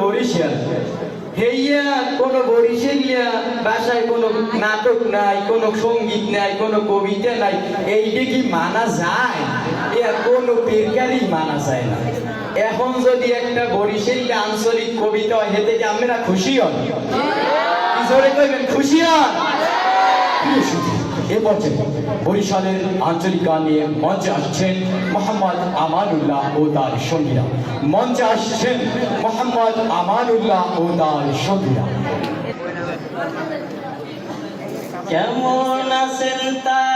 বরিশাল। হেইয়া বাসায় নাটক নাই সংগীত নাই কবিতা নাই। এইটা কি মানা যায়? মানা যায় না। এখন যদি একটা বরিশাল আঞ্চলিক কবিতা হয় হেতে কি আমরা খুশি হন? হ্যাঁ। খুশি হন? হ্যাঁ। এ বছর বরিশালের আঞ্চলিক গান নিয়ে মঞ্চে আসছেন মোহাম্মদ আমানুল্লাহ ও তার সঙ্গীরা। মঞ্চে আসছেন মোহাম্মদ আমানুল্লাহ ও তার সঙ্গীরা। কেমন আছেন তার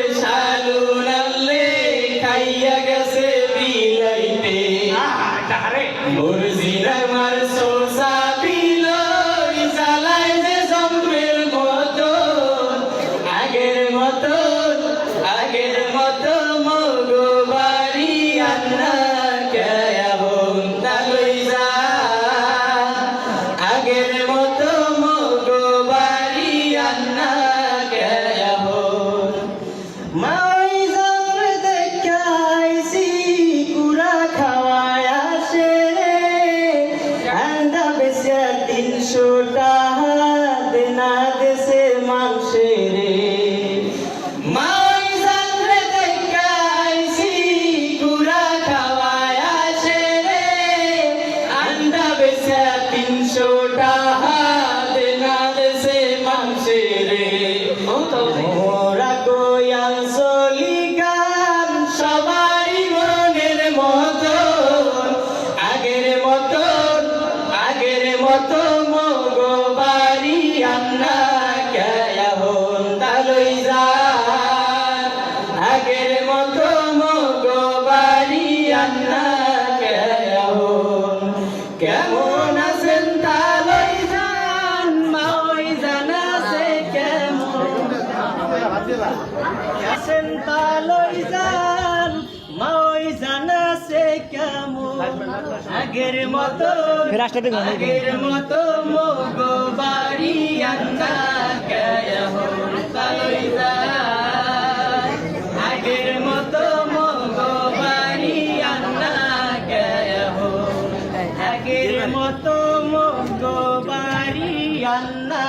should die. আছেন তালই যান মাই জানা সে কেমন? আগের মতো আগের মতো মগো বাড়ি আন্দা কেহ তালই যান আগের মতো মগো বাড়ি আন্দা কেহ আগের মতো মগো বাড়ি আন্দা